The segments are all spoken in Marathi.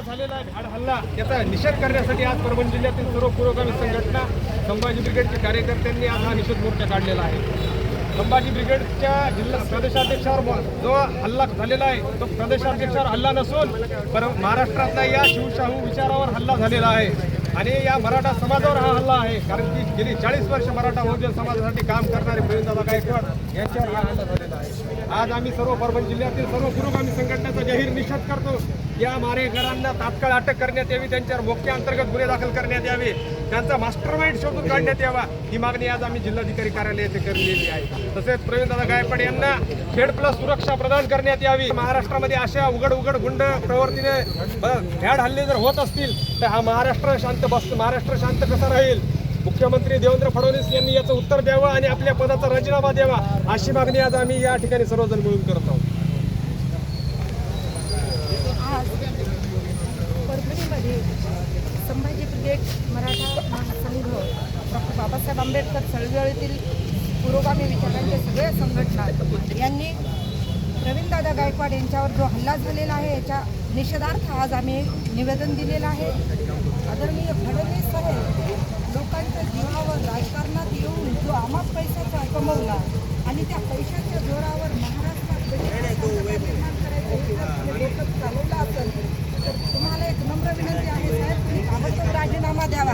हल्ला झालेला आहे भ्याड हल्ला. याचा निषेध करण्यासाठी आज परभणी जिल्ह्यातील सर्व पुरोगामी संघटना संभाजी ब्रिगेडच्या कार्यकर्त्यांनी आज हा निषेध मोर्चा काढलेला आहे. संभाजी ब्रिगेडच्या जिल्हा प्रदेशाध्यक्षावर जो हल्ला झालेला आहे तो प्रदेशाध्यक्षावर हल्ला नसून पर महाराष्ट्रातल्या या शिवशाहू विचारावर हल्ला झालेला आहे. आणि या मराठा समाजावर हा हल्ला आहे. कारण की गेली चाळीस वर्ष मराठा बहुजन समाजासाठी काम करणारे प्रवीणदादा गायकवाड यांच्यावर हा हल्ला झालेला आहे. आज आम्ही सर्व परभणी जिल्ह्यातील सर्व पुरोगामी संघटनेचा जाहीर निषेध करतो. या मारेकरांना तात्काळ अटक करण्यात यावी त्यांच्यावर मोक्या अंतर्गत गुन्हे दाखल करण्यात यावे त्यांचा मास्टर माइंड शोधून काढण्यात यावा ही मागणी आज आम्ही जिल्हाधिकारी कार्यालय येथे केलेली आहे. तसेच प्रवीणदादा गायकवाड यांना खेड प्लस सुरक्षा प्रदान करण्यात यावी. महाराष्ट्रामध्ये अशा उघड उघड गुंड प्रवृत्तीने ब- भ्याड हल्ले जर होत असतील तर हा महाराष्ट्र शांत बस महाराष्ट्र शांत कसा राहील? मुख्यमंत्री देवेंद्र फडणवीस यांनी याचं उत्तर द्यावं आणि आपल्या पदाचा राजीनामा द्यावा अशी मागणी आज आम्ही या ठिकाणी सर्वजण मिळून करत आहोत आज परभणीमध्ये संभाजी ब्रिगेड मराठा महासंघ डॉक्टर बाबासाहेब आंबेडकर चळवळीतील पुरोगामी विचारांच्या सगळ्या संघटना यांनी प्रवीणदादा गायकवाड यांच्यावर जो हल्ला झालेला आहे याच्या निषेधार्थ आज आम्ही निवेदन दिलेलं आहे. आदरणीय फडणवीस साहेब लोकांच्या जीवावर राजकारणात येऊन जो आमाप पैशाचा कमवला आणि त्या पैशाच्या जोरावर महाराष्ट्रात राजीनामा द्यावा.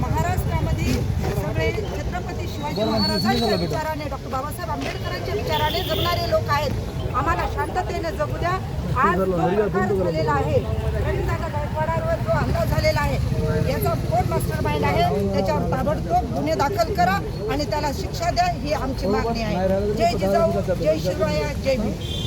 महाराष्ट्रामध्ये सगळे छत्रपती शिवाजी महाराजांच्या विचाराने डॉक्टर बाबासाहेब आंबेडकरांच्या विचाराने जगणारे लोक आहेत. आम्हाला शांततेने जगू द्या. आज जो प्रकार झालेला आहे रवींद्रनाथ गायकवाडांवर जो हल्ला झालेला आहे याचा कोण मास्टर माइंड आहे? त्याच्यावर ताबडतोब गुन्हे दाखल करा आणि त्याला शिक्षा द्या ही आमची मागणी आहे. जय जिजाऊ जय शिवराया जय भीम.